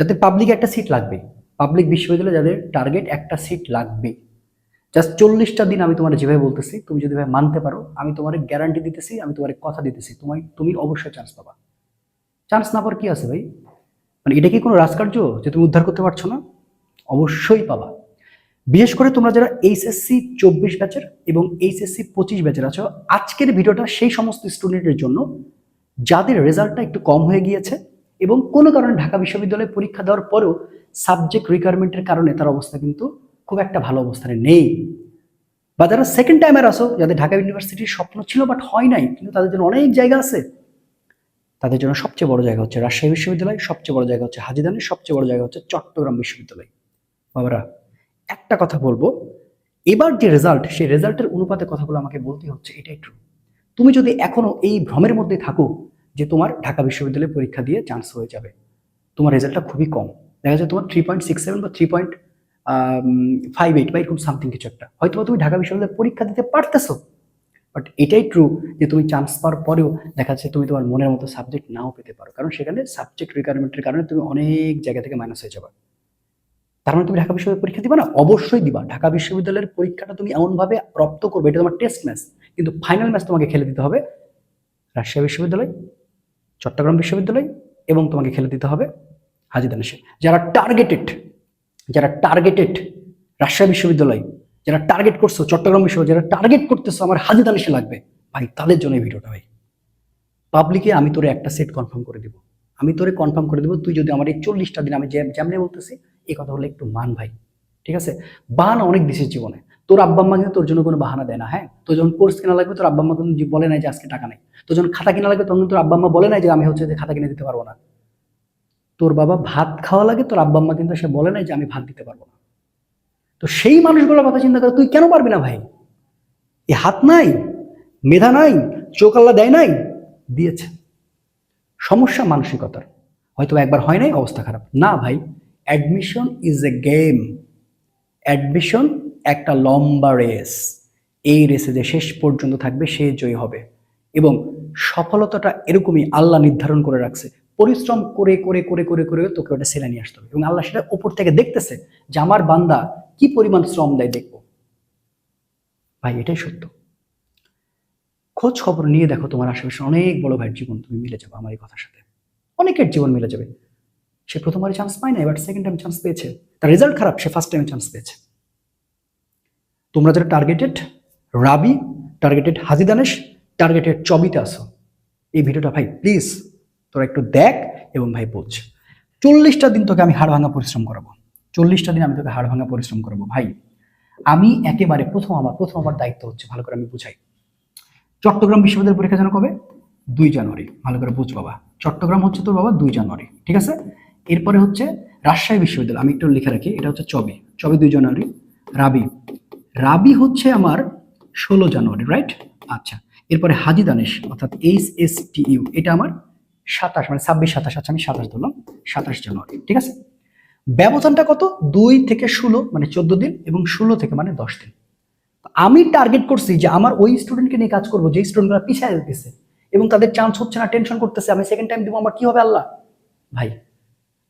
যাতে পাবলিক একটা সিট লাগবে। পাবলিক বিশ্ববিদ্যালয়ে যাদের টার্গেট একটা সিট লাগবে। জাস্ট চল্লিশটা দিন আমি তোমার যেভাবে বলতেছি, তুমি যদি ভাই মানতে পারো, আমি তোমার গ্যারান্টি দিতেছি, আমি তোমার কথা দিতেছি, তোমায়, তুমি অবশ্যই চান্স পাবা। চান্স না পাওয়ার কি আছে ভাই? মানে এটা কি কোনো রাজকার্য যে তুমি উদ্ধার করতে পারছ না? অবশ্যই পাবা। বিশেষ করে তোমরা যারা এইচএসসি চব্বিশ ব্যাচের এবং এইচএসসি পঁচিশ ব্যাচের আছো, আজকের ভিডিওটা সেই সমস্ত স্টুডেন্টের জন্য, যাদের রেজাল্টটা একটু কম হয়ে গিয়েছে এবং কোনো কারণে ঢাকা বিশ্ববিদ্যালয়ে পরীক্ষা দেওয়ার পরেও সাবজেক্ট রিকোয়ারমেন্টের কারণে তার অবস্থা কিন্তু খুব একটা ভালো অবস্থানে নেই। বা যারা সেকেন্ড টাইমের আসো যাদের ঢাকা ইউনিভার্সিটির স্বপ্ন ছিল বাট হয় নাই, কিন্তু তাদের জন্য অনেক জায়গা আছে। তাদের জন্য সবচেয়ে বড় জায়গা হচ্ছে রাজশাহী বিশ্ববিদ্যালয়, সবচেয়ে বড় জায়গা হচ্ছে হাজিদানের সবচেয়ে বড় জায়গা হচ্ছে চট্টগ্রাম বিশ্ববিদ্যালয়। বাবারা, একটা কথা বলব, এবার যে রেজাল্ট সেই রেজাল্টের অনুপাতে কথাগুলো আমাকে বলতে হচ্ছে, এটাই ট্রু তুমি যদি এখনও এই ভ্রমের মধ্যে থাকো যে তোমার ঢাকা বিশ্ববিদ্যালয়ে পরীক্ষা দিয়ে চান্স হয়ে যাবে। তোমার রেজাল্টটা খুবই কম। দেখা যায় তোমার থ্রি পয়েন্ট সিক্স সেভেন বা থ্রি পয়েন্ট ফাইভ এইট বা এরকম সামথিং কিছু একটা। হয়তো তুমি ঢাকা বিশ্ববিদ্যালয়ে পরীক্ষা দিতে পারতেছো বাট এটাই ট্রু যে তুমি চান্স পাওয়ার পরেও দেখা যাচ্ছে তুমি তোমার মনের মতো সাবজেক্ট নাও পেতে পারো। কারণ সেখানে সাবজেক্ট রিকোয়ারমেন্টের কারণে তুমি অনেক জায়গা থেকে মাইনাস হয়ে যাবে। তার মানে তুমি ঢাকা বিশ্ববিদ্যালয়ে পরীক্ষা দিবা না? অবশ্যই দিবা। ঢাকা বিশ্ববিদ্যালয়ের পরীক্ষাটা তুমি এমনভাবে রপ্ত করবে, এটা তোমার টেস্ট ম্যাচ কিন্তু ফাইনাল ম্যাচ তোমাকে খেলে দিতে হবে রাজশাহী বিশ্ববিদ্যালয় চট্টগ্রাম বিশ্ববিদ্যালয় এবং তোমাকে খেলে দিতে হবে হাজিদানেশে যারা টার্গেটেড যারা টার্গেটেড রাজশাহী বিশ্ববিদ্যালয়, যারা টার্গেট করছ, চট্টগ্রাম বিশ্ববিদ্যালয়, যারা টার্গেট করতেছো, আমার হাজিদানেশে লাগবে। ভাই, তাদের জন্য এই ভিডিওটা, ভাই। পাবলিকে আমি তোরে একটা সেট কনফার্ম করে দিব। আমি তোরে কনফার্ম করে দেবো, তুই যদি আমার এই চল্লিশটা দিন আমি যেমনি বলতেছি এই কথা হলে একটু মান, ভাই। ঠিক আছে? বান অনেক দিছিস জীবনে। তোর আব্বা আম্মা কিন্তু তোর জন্য কোনো বাহানা দেয় না হ্যাঁ? তোর যখন কোর্স কেনা লাগবে, তোর আব্বা আম্মা কিন্তু বলে নাই যে আজকে টাকা নেই। তোর যখন খাতা কেনা লাগবে, তখন তোর আব্বা আম্মা বলে নাই যে আমি হচ্ছে যে খাতা কিনে দিতে পারব না। তোর বাবা ভাত খাওয়া লাগে, তোর আব্বা আম্মা কিন্তু সে বলে নাই যে আমি ভাত দিতে পারব না। তো সেই মানুষগুলোর কথা চিন্তা করে, তুই কেন পারবি না ভাই? এ হাত নাই, মেধা নাই, চোখ আল্লাহ দেয় নাই, দিয়েছে। সমস্যা মানসিকতার। হয়তো একবার হয় নাই, অবস্থা খারাপ। না ভাই admission is a game admission একটা লম্বা রেস। এই রেসে যে শেষ পর্যন্ত থাকবে, সে জয়ী হবে। এবং সফলতাটা এরকমই আল্লাহ নির্ধারণ করে রাখছে। পরিশ্রম করে করে করে করে করে তোকে ওটা সেলে নিয়ে আসতে হবে। এবং আল্লাহ সেটা উপর থেকে দেখতেছে যে আমার বান্দা কি পরিমাণ শ্রম দেয় দেখব। ভাই, এটাই সত্য। খোঁজ খবর নিয়ে দেখো তোমার আশেপাশে অনেক বড় ভাইয়ের জীবন তুমি মিলে যাবে আমার এই কথার সাথে। অনেকের জীবন মিলে যাবে। সে প্রথমবারে চান্স পায় না এবার সেকেন্ড টাইম চান্স পেয়েছে। তার রেজাল্ট খারাপ, সে ফার্স্ট টাইমে চান্স পেয়েছে। তোমরা যারা টার্গেটেড রাবি টার্গেটেড হাজিদানেশ টার্গেটেড চবিতে আসো। এই ভিডিওটা ভাই প্লিজ তোরা একটু দেখ এবং ভাই বোঝ চল্লিশটা দিন তোকে আমি হাড় ভাঙা পরিশ্রম করাবো। চল্লিশটা দিন আমি তোকে হাড় ভাঙা পরিশ্রম করাবো। ভাই, আমি একেবারে প্রথম আমার প্রথম আমার দায়িত্ব হচ্ছে ভালো করে আমি বুঝাই। চট্টগ্রাম বিশ্ববিদ্যালয় পরীক্ষা যেন কবে? দুই জানুয়ারি। ভালো করে বুঝ বাবা। চট্টগ্রাম হচ্ছে তোর বাবা দুই জানুয়ারি, ঠিক আছে? এরপরে হচ্ছে রাজশাহী বিশ্ববিদ্যালয়, আমি একটু লিখে রাখি, এটা হচ্ছে চবে। চবে দুই জানুয়ারি, রাবি। রাবি হচ্ছে আমার ষোলো জানুয়ারি রাইট আচ্ছা এরপরে হাজি দানেশ, অর্থাৎ এইচ এস টি ইউ এটা আমার সাতাশ মানে ছাব্বিশ, সাতাশ আচ্ছা আমি সাতাশ ধরলাম, সাতাশ জানুয়ারি, ঠিক আছে? ব্যবধানটা কত? দুই থেকে ষোলো মানে চোদ্দ দিন, এবং ষোলো থেকে মানে দশ দিন। আমি টার্গেট করছি যে আমার ওই স্টুডেন্টকে নিয়ে কাজ করব যে স্টুডেন্টরা পিছিয়ে যেতেছে এবং তাদের চান্স হচ্ছে না টেনশন করতেছে, আমি সেকেন্ড টাইম দিব, আমার কি হবে আল্লাহ? ভাই,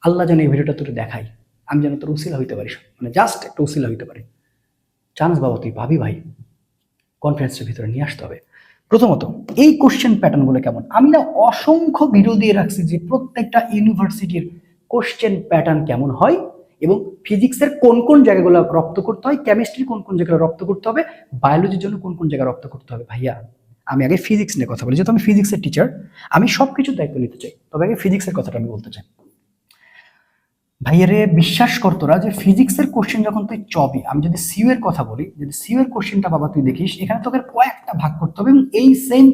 আল্লাহ যেন এই ভিডিওটা তোর দেখাই আমি যেন তোর উসিলা হইতে পারি মানে জাস্ট একটা উসিলা হইতে পারি। চান্স বাবা, তুই ভাবি ভাই কনফারেন্সের ভিতরে নিয়ে আসতে হবে। প্রথমত, এই কোশ্চেন প্যাটার্নগুলো কেমন? আমি না অসংখ্য ভিডিও দিয়ে রাখছি যে প্রত্যেকটা ইউনিভার্সিটির কোশ্চেন প্যাটার্ন কেমন হয় এবং ফিজিক্সের কোন কোন জায়গাগুলো রপ্ত করতে হয় কেমিস্ট্রি কোন কোন জায়গাগুলো রপ্ত করতে হবে বায়োলজির জন্য কোন কোন জায়গায় রপ্ত করতে হবে। ভাইয়া, আমি আগে ফিজিক্স নিয়ে কথা বলি। যেহেতু আমি ফিজিক্সের টিচার আমি সব কিছুর দায়িত্ব নিতে চাই। তবে আগে ফিজিক্সের কথাটা আমি বলতে চাই। ভাইয়ারে বিশ্বাস কর তোরা যে ফিজিক্সের কোশ্চেন যখন তুই চবি, আমি যদি সিউ এর কথা বলি, যদি সিউ এর কোশ্চেনটা বাবা তুই দেখিস, এখানে তোকে কয়েকটা ভাগ করতে হবে এবং এই সেম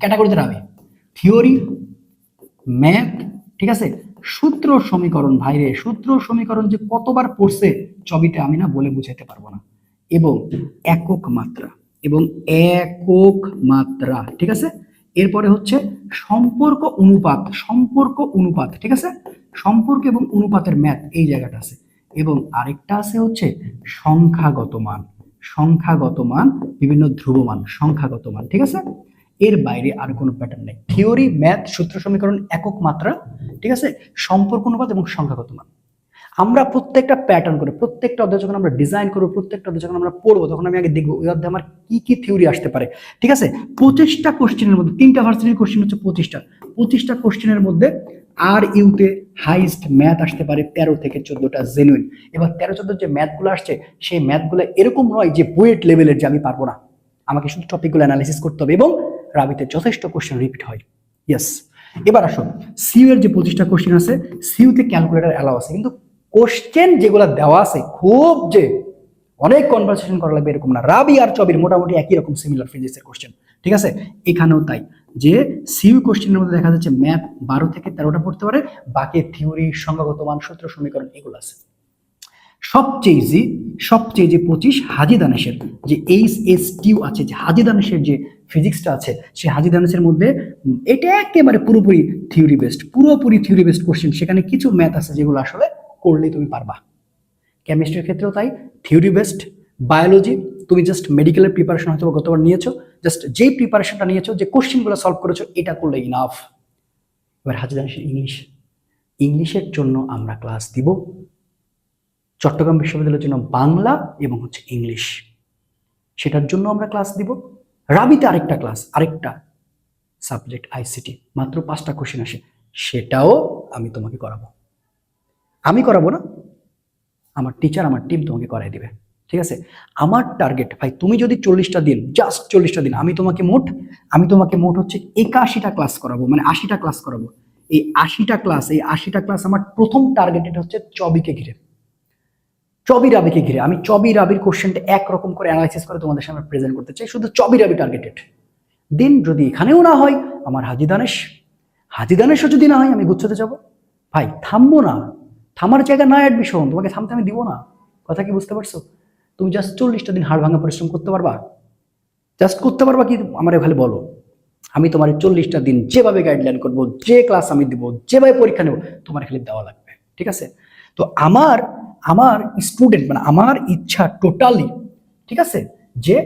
ক্যাটাগরিতে রাখবে থিওরি ম্যাথ ঠিক আছে? সূত্র সমীকরণ ভাইরে, সূত্র সমীকরণ যে কতবার পড়ছে চবিতে আমি না বলে বুঝাইতে পারব না। এবং একক মাত্রা, এবং একক মাত্রা, ঠিক আছে? এরপরে হচ্ছে সম্পর্ক অনুপাত সম্পর্ক অনুপাত, ঠিক আছে? সম্পর্ক এবং অনুপাতের ম্যাথ এই জায়গাটা আছে। এবং আরেকটা আছে হচ্ছে সংখ্যাগত মান। সংখ্যাগত মান, বিভিন্ন ধ্রুবমান, সংখ্যাগত মান, ঠিক আছে? এর বাইরে আর কোনো প্যাটার্ন নেই। থিওরি ম্যাথ সূত্র, সমীকরণ একক মাত্রা, ঠিক আছে? সম্পর্ক অনুপাত এবং সংখ্যাগত মান। আমরা প্রত্যেকটা প্যাটার্ন করে, প্রত্যেকটা অধ্যায় যখন আমরা ডিজাইন করব, প্রত্যেকটা অধ্যায় যখন আমরা পড়ব, তখন আমি আগে দেখব ওই অধ্যায়ে আমার কি কি থিওরি আসতে পারে, ঠিক আছে? পঁচিশটা কোশ্চেনের মধ্যে, তিনটা ভার্সিটির কোশ্চেন হচ্ছে পঁচিশটা। পঁচিশটা কোশ্চেনের মধ্যে আর ইউতে হাইস্ট ম্যাথ আসতে পারে তেরো থেকে চোদ্দোটা জেনুইন এবার তেরো চোদ্দ যে ম্যাথগুলো আসছে, সেই ম্যাথগুলো এরকম নয় যে বুয়েট লেভেলের যে আমি পারব না। আমাকে শুধু টপিকগুলো অ্যানালাইসিস করতে হবে এবং রাবিতে যথেষ্ট কোশ্চেন রিপিট হয়। ইয়েস এবার আসুন সিউ এর যে পঁচিশটা কোশ্চেন আছে সিউতে ক্যালকুলেটার অ্যালাউ আছে। কিন্তু কোশ্চেন যেগুলো দেওয়া আছে, খুব যে অনেক কনভারসেশন করা লাগবে এরকম না। রাবি আর চবির মোটামুটি একই রকম সিমিলার ফিজিক্সের কোশ্চেন ঠিক আছে? এখানেও তাই। যে সিউ কোশ্চেনের মধ্যে দেখা যাচ্ছে ম্যাথ বারো থেকে তেরোটা পড়তে পারে, বাকি থিওরি সংখ্যাগত মান, সূত্র, সমীকরণ এগুলো আছে। সবচেয়ে ইজি সবচেয়ে যে পঁচিশ, হাজি দানেশের, যে এইচ এস টিউ আছে, যে হাজি দানেশের যে ফিজিক্সটা আছে সেই হাজি দানেশের মধ্যে এটা একেবারে পুরোপুরি থিওরি বেসড পুরোপুরি থিওরি বেসড কোশ্চেন সেখানে কিছু ম্যাথ আছে যেগুলো আসলে করলেই তুমি পারবা। কেমিস্ট্রির ক্ষেত্রেও তাই থিওরি বেসড বায়োলজি তুমি জাস্ট মেডিকেলের প্রিপারেশন হয়তো গতবার নিয়েছো জাস্ট যেই প্রিপারেশনটা নিয়েছো, যে কোশ্চেনগুলো সলভ করেছ, এটা করলে ইনাফ এবার হাজি দানেশের ইংলিশ ইংলিশের জন্য আমরা ক্লাস দিব চট্টগ্রাম বিশ্ববিদ্যালয়ের জন্য বাংলা এবং হচ্ছে ইংলিশ সেটার জন্য আমরা ক্লাস দিব। রাবিতে আরেকটা ক্লাস আরেকটা সাবজেক্ট আইসিটি মাত্র পাঁচটা কোশ্চেন আসে, সেটাও আমি তোমাকে করাবো। আমি করাবো না, আমার টিচার আমার টিম তোমাকে করাই দিবে। ঠিক আছে? আমার টার্গেট ভাই, তুমি যদি চল্লিশটা দিন জাস্ট চল্লিশটা দিন, আমি তোমাকে মোট, আমি তোমাকে মোট হচ্ছে একাশিটা ক্লাস করাবো মানে আশিটা ক্লাস করাবো। এই আশিটা ক্লাস এই আশিটা ক্লাস আমার প্রথম টার্গেট এটা হচ্ছে চবিকে ঘিরে। চবি রাবিকে ঘিরে। আমি চবি রাবির কোশ্চেনটা একরকম করে অ্যানালাইসিস করে তোমাদের সামনে প্রেজেন্ট করতে চাই, শুধু চবি রাবি টার্গেটেড দিন যদি এখানেও না হয়, আমার হাজি দানেশ, হাজি দানেশও যদি না হয়, আমি গুচ্ছতে যাব। ভাই, থামবো না। থামার জায়গা না অ্যাডমিশন তোমাকে থামতে আমি দিব না। কথা কি বুঝতে পারছ? তুমি জাস্ট চল্লিশটা দিন হাড় ভাঙা পরিশ্রম করতে পারবা? জাস্ট করতে পারবা কি? আমার খালি বলো। আমি তোমার চল্লিশটা দিন যেভাবে গাইডলাইন করব, যে ক্লাস আমি দিব, যেভাবে পরীক্ষা নেব, তোমার খালি দেওয়া লাগবে। ঠিক আছে? তো আমার আমার স্টুডেন্ট মানে আমার ইচ্ছা টোটালি ঠিক আছে? যে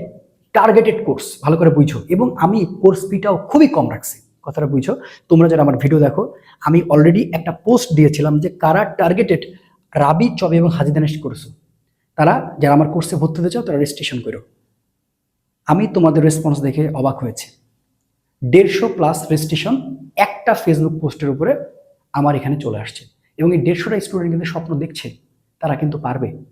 টার্গেটেড কোর্স ভালো করে বুঝো। এবং আমি কোর্স ফিটাও খুবই কম রাখছি। কথাটা বুঝো? তোমরা যারা আমার ভিডিও দেখো, আমি অলরেডি একটা পোস্ট দিয়েছিলাম যে কারা টার্গেটেড রাবি, চবে এবং হাজিদানেশ করছ। তারা যারা আমার কোর্সে ভর্তি হতে চাও, তারা রেজিস্ট্রেশন করো। আমি তোমাদের রেসপন্স দেখে অবাক হয়েছে। দেড়শো প্লাস রেজিস্ট্রেশন একটা ফেসবুক পোস্টের উপরে আমার এখানে চলে আসছে। এবং এই দেড়শোটা স্টুডেন্ট কিন্তু স্বপ্ন দেখছে, তারা কিন্তু পারবে।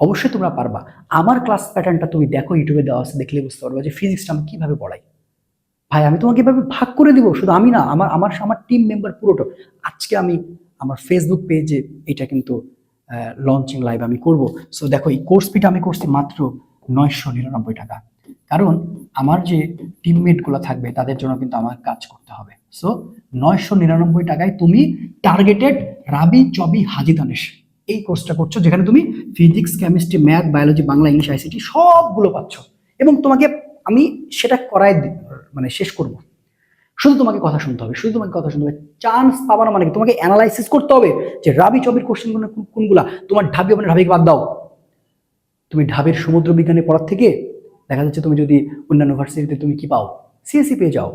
অবশ্যই তোমরা পারবা। আমার ক্লাস প্যাটার্নটা তুমি দেখো ইউটিউবে দেওয়া আছে দেখলে বুঝতে পারবে যে ফিজিক্সটা আমি কীভাবে পড়াই। ভাই, আমি তোমাকে এভাবে ভাগ করে দিব, শুধু আমি না, আমার আমার আমার টিম মেম্বার পুরোটা। আজকে আমি, আমার ফেসবুক পেজে এটা কিন্তু লঞ্চিং লাইভ আমি করব। সো দেখো, এই কোর্স ফিটা আমি করছি মাত্র নয়শো নিরানব্বই টাকা। কারণ আমার যে টিমমেটগুলো থাকবে, তাদের জন্য কিন্তু আমার কাজ করতে হবে। সো নয়শো নিরানব্বই টাকায় তুমি টার্গেটেড রাবি চবি হাজি দানেশ, এই কোর্সটা করছ, যেখানে তুমি physics chemistry math biology Bangla, English ICT সবগুলো পাচ্ছ। এবং তোমাকে আমি সেটা করাই মানে শেষ করব। শুধু তোমাকে কথা শুনতে হবে, শুধু তোমাকে কথা শুনতে হবে। চান্স পাবা না মানে তোমাকে অ্যানালাইসিস করতে হবে যে রাবি চবির কোশ্চেনগুলো কোনগুলা? তোমার ঢাবি মানে ঢাবিকে বাদ দাও। তুমি ঢাবির সমুদ্র বিজ্ঞানে পড়ার থেকে দেখা যাচ্ছে তুমি যদি অন্যান্য ইউনিভার্সিটিতে তুমি কি পাও? সিএসসি পেয়ে যাও।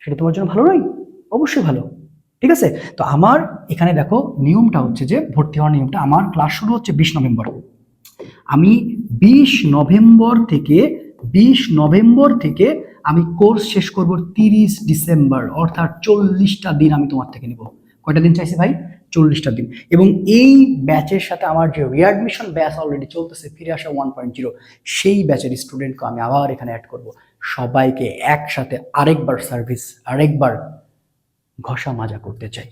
সেটা তোমার জন্য ভালো নয়? অবশ্যই ভালো। ঠিক আছে? তো আমার এখানে দেখো, নিয়মটা হচ্ছে যে ভর্তি হওয়ার নিয়মটা, আমার ক্লাস শুরু হচ্ছে বিশ নভেম্বর। আমি বিশ নভেম্বর থেকে, বিশ নভেম্বর থেকে আমি কোর্স শেষ করব তিরিশ ডিসেম্বর, অর্থাৎ চল্লিশটা দিন আমি তোমার থেকে নিব। কয়টা দিন চাইছি ভাই? চল্লিশটা দিন। এবং এই ব্যাচের সাথে আমার যে রিঅ্যাডমিশন ব্যাচ অলরেডি চলতেছে, ফিরে আসা ওয়ান পয়েন্ট জিরো সেই ব্যাচের স্টুডেন্টকে আমি আবার এখানে অ্যাড করব। সবাইকে একসাথে আরেকবার সার্ভিস আরেকবার ঘষা মাজা করতে চাই।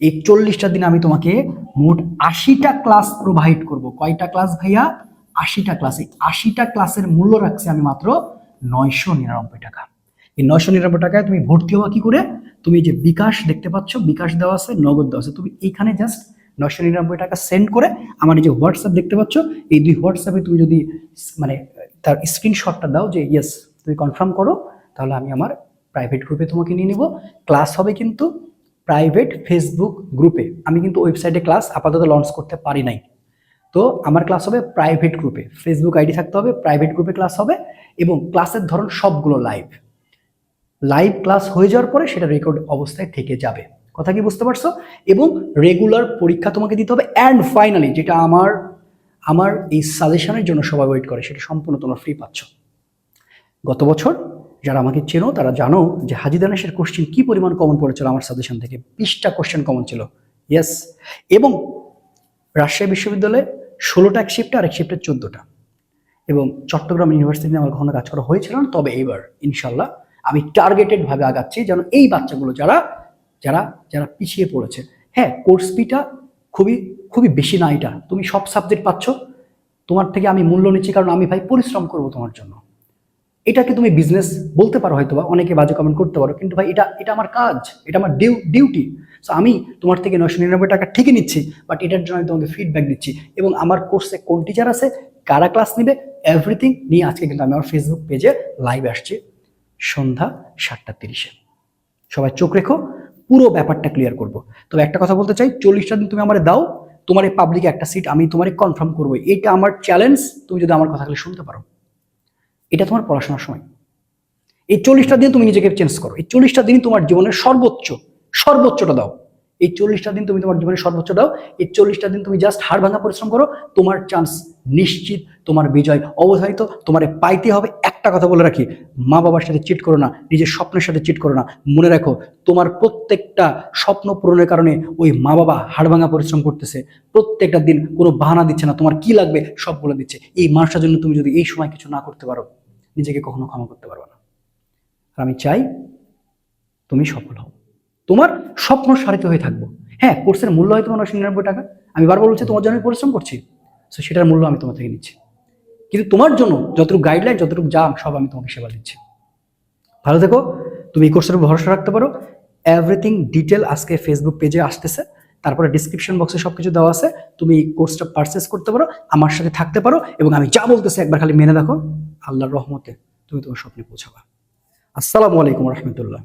এই চল্লিশটা দিন আমি তোমাকে মোট আশিটা ক্লাস প্রোভাইড করব। কয়টা ক্লাস ভাইয়া? আশিটা ক্লাস এই আশিটা ক্লাসের মূল্য রাখছি আমি মাত্র নয়শো নিরানব্বই টাকা। এই নয়শো নিরানব্বই টাকায় তুমি ভর্তি হওয়া কি করে? তুমি যে বিকাশ দেখতে পাচ্ছ, বিকাশ দেওয়া আছে, নগদ দেওয়া আছে। তুমি এইখানে জাস্ট নয়শো নিরানব্বই টাকা সেন্ড করে আমার এই যে হোয়াটসঅ্যাপ দেখতে পাচ্ছ, এই দুই হোয়াটসঅ্যাপে তুমি যদি মানে তার স্ক্রিনশটটা দাও যে ইয়েস তুমি কনফার্ম করো, তাহলে আমি আমার প্রাইভেট গ্রুপে তোমাকে নিয়ে নিব। ক্লাস হবে কিন্তু প্রাইভেট ফেসবুক গ্রুপে আমি কিন্তু ওয়েবসাইটে ক্লাস আপাতত লঞ্চ করতে পারি নাই। তো আমার ক্লাস হবে প্রাইভেট গ্রুপে ফেসবুক আইডি থাকতে হবে প্রাইভেট গ্রুপে ক্লাস হবে এবং ক্লাসের ধরন সবগুলো লাইভ লাইভ ক্লাস হয়ে যাওয়ার পরে সেটা রেকর্ড অবস্থায় থেকে যাবে। কথা কি বুঝতে পারছ? এবং রেগুলার পরীক্ষা তোমাকে দিতে হবে অ্যান্ড ফাইনালি যেটা আমার আমার এই সাজেশনের জন্য সবাই ওয়েট করে, সেটা সম্পূর্ণ তোমরা ফ্রি পাচ্ছ। গত বছর যারা আমাকে চেনো, তারা জানো যে হাজি দানেশের কোশ্চেন কি পরিমাণ কমন পড়েছিল আমার সাজেশন থেকে। বিশটা কোশ্চেন কমন ছিল। ইয়েস এবং রাজশাহী বিশ্ববিদ্যালয়ে ষোলোটা এক শিফটে আর এক শিফটে চোদ্দোটা। এবং চট্টগ্রাম ইউনিভার্সিটিতে আমার কখনো কাজ করা হয়েছিল না, তবে এইবার ইনশাল্লাহ আমি টার্গেটেডভাবে আগাচ্ছি যেন এই বাচ্চাগুলো যারা যারা যারা পিছিয়ে পড়েছে। হ্যাঁ কোর্স ফিটা খুবই খুবই বেশি না এটা। তুমি সব সাবজেক্ট পাচ্ছ। তোমার থেকে আমি মূল্য নিচ্ছি কারণ আমি ভাই পরিশ্রম করব তোমার জন্য। এটাকে তুমি বিজনেস বলতে পারো হয়তো অনেকে বাজে কমেন্ট করতে পারো, কিন্তু ভাই এটা এটা আমার কাজ, এটা আমার ডিউ ডিউটি সো আমি তোমার থেকে নয়শো নিরানব্বই টাকা ঠিকই নিচ্ছি বাট এটার জন্য আমি তোমাকে ফিডব্যাক দিচ্ছি। এবং আমার কোর্সে কোন টিচার আছে, কারা ক্লাস নেবে এভরিথিং নিয়ে আজকে কিন্তু আমি আমার ফেসবুক পেজে লাইভ আসছি সন্ধ্যা সাতটা তিরিশে। সবাই চোখ রেখো, পুরো ব্যাপারটা ক্লিয়ার করব। তবে একটা কথা বলতে চাই, চল্লিশটা দিন তুমি আমার দাও, তোমার এই পাবলিকে একটা সিট আমি তোমার কনফার্ম করব। এটা আমার চ্যালেঞ্জ তুমি যদি আমার কথাগুলো শুনতে পারো। এটা তোমার পড়াশোনার সময়। এই চল্লিশটা দিন তুমি নিজেকে চেঞ্জ করো। এই চল্লিশটা দিন তোমার জীবনের সর্বোচ্চ, সর্বোচ্চটা দাও। এই চল্লিশটা দিন তুমি তোমার জীবনের সর্বোচ্চ দাও। এই চল্লিশটা দিন তুমি জাস্ট হাড় ভাঙা পরিশ্রম করো। তোমার চান্স নিশ্চিত, তোমার বিজয় অবধারিত, তোমার পাইতে হবে। একটা কথা বলে রাখি, মা বাবার সাথে চিট করো না, নিজের স্বপ্নের সাথে চিট করো না। মনে রাখো, তোমার প্রত্যেকটা স্বপ্ন পূরণের কারণে ওই মা বাবা হাড় ভাঙা পরিশ্রম করতেছে। প্রত্যেকটা দিন কোনো বাহানা দিচ্ছে না, তোমার কি লাগবে সব বলে দিচ্ছে। এই মানুষটার জন্য তুমি যদি এই সময় কিছু না করতে পারো, নিজেকে কখনো ক্ষমা করতে পারবে না। আর আমি চাই, তুমি সফল হও। তোমার স্বপ্ন সারিত হয়ে থাকব। হ্যাঁ কোর্সের মূল্য হয় তোমার নশো নিরানব্বই টাকা। আমি বারবার বলছি, তোমার জন্য আমি পরিশ্রম করছি। সো সেটার মূল্য আমি তোমার থেকে নিচ্ছি। কিন্তু তোমার জন্য যতটুকু গাইডলাইন যতটুকু যা, সব আমি তোমাকে সেবা দিচ্ছি। ভালো থেকো। তুমি এই কোর্সের উপর ভরসা রাখতে পারো। এভরিথিং ডিটেল আজকে ফেসবুক পেজে আসতেছে। তারপরে ডিসক্রিপশন বক্সে সব কিছু দেওয়া আছে। তুমি এই কোর্সটা পারচেস করতে পারো, আমার সাথে থাকতে পারো এবং আমি যা বলতেছি একবার খালি মেনে দেখো। আল্লাহর রহমতে তুমি তোমার স্বপ্নে পৌঁছাবা। আসসালামু আলাইকুম রহমতুল্লাহ।